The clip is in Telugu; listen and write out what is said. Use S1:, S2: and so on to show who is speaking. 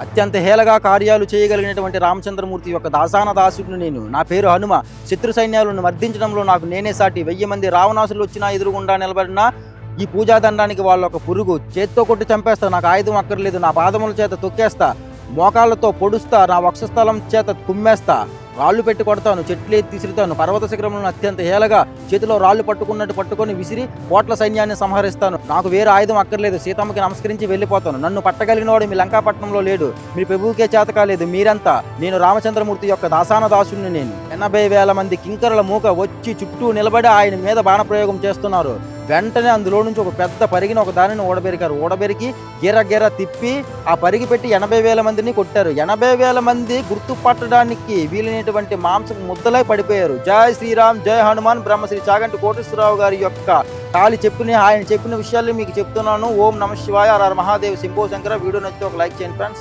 S1: అత్యంత హేళగా కార్యాలు చేయగలిగినటువంటి రామచంద్రమూర్తి యొక్క దాసాన దాసుడిని నేను. నా పేరు హనుమ. శత్రు సైన్యాలను మర్దించడంలో నాకు నేనే సాటి. వెయ్యి మంది రావణాసులు వచ్చినా ఎదురుగుండా నిలబడినా ఈ పూజాదండానికి వాళ్ళ ఒక పురుగు. చేత్తో కొట్టి చంపేస్తా. నాకు ఆయుధం అక్కర్లేదు. నా పాదముల చేత తొక్కేస్తా. మోకాళ్ళతో పొడుస్తా. నా వక్షస్థలం చేత కుమ్మేస్తా. రాళ్ళు పెట్టి కొడతాను చెట్లు ఎత్తి విసిరుతాను పర్వత శిఖరంలో అత్యంత హేళగా చేతిలో రాళ్ళు పట్టుకున్నట్టు పట్టుకొని విసిరి కోట్ల సైన్యాన్ని సంహరిస్తాను. నాకు వేరే ఆయుధం అక్కర్లేదు. సీతమ్మకి నమస్కరించి వెళ్ళిపోతాను. నన్ను పట్టగలిగిన వాడు మీ లంకాపట్నంలో లేడు. మీ ప్రభువుకే చేత కాలేదు మీరంతా నేను రామచంద్రమూర్తి యొక్క దాసాన దాసుని నేను. ఎనభై వేల మంది కింకరుల మూక వచ్చి చుట్టూ నిలబడి ఆయన మీద బాణప్రయోగం చేస్తున్నారు. వెంటనే అందులో నుంచి ఒక పెద్ద పరిగిన ఒక దానిని ఓడబెరికారు ఓడబెరికి గిర గిర తిప్పి ఆ పరిగి పెట్టి ఎనభై వేల మందిని కొట్టారు. ఎనభై వేల మంది గుర్తుపట్టడానికి వీలైనటువంటి మాంసం ముద్దలై పడిపోయారు. జై శ్రీరామ్ జై హనుమాన్ బ్రహ్మశ్రీ చాగంటి కోటేశ్వరరావు గారి యొక్క కాలి చెప్పిన ఆయన చెప్పిన విషయాలు మీకు చెప్తున్నాను. ఓం నమ శివాయ ఆర్ మహాదేవ్ శంభో శంకర. వీడియో నచ్చితే ఒక లైక్ చేయండి ఫ్రెండ్స్.